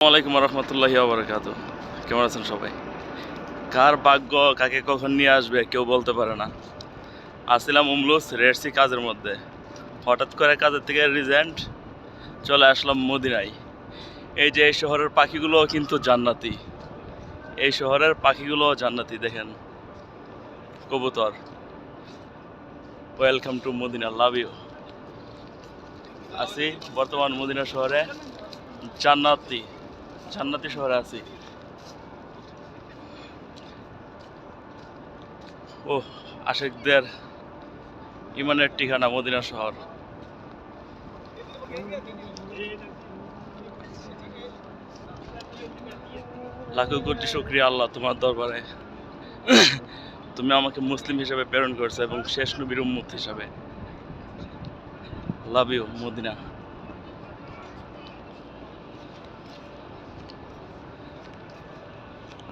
আসসালামাইকুম রহমতুল্লাহি আবরকাত কেমন আছেন সবাই? কার ভাগ্য কাকে কখন নিয়ে আসবে কেউ বলতে পারে না। আসছিলাম উমলুস রেডসি কাজের মধ্যে। হঠাৎ করে কাজের থেকে রিজেন্ট চলে আসলাম মদিনায়। এই যে এই শহরের পাখিগুলো কিন্তু জান্নাতি। এই শহরের পাখিগুলো জান্নাতি, দেখেন। কবুতর। Welcome to Medina love you আছি বর্তমান মদিনা শহরে। জান্নাতি। জান্নাতি শহরে আছি। ও আশেকদের ইমানের ঠিকানা মদিনা শহর। লাখো কোটি শুক্রিয়া আল্লাহ তোমার দরবারে। তুমি আমাকে মুসলিম হিসেবে প্রেরণ করেছ এবং শেষ নবীর উম্মত হিসাবে। Love you Medina.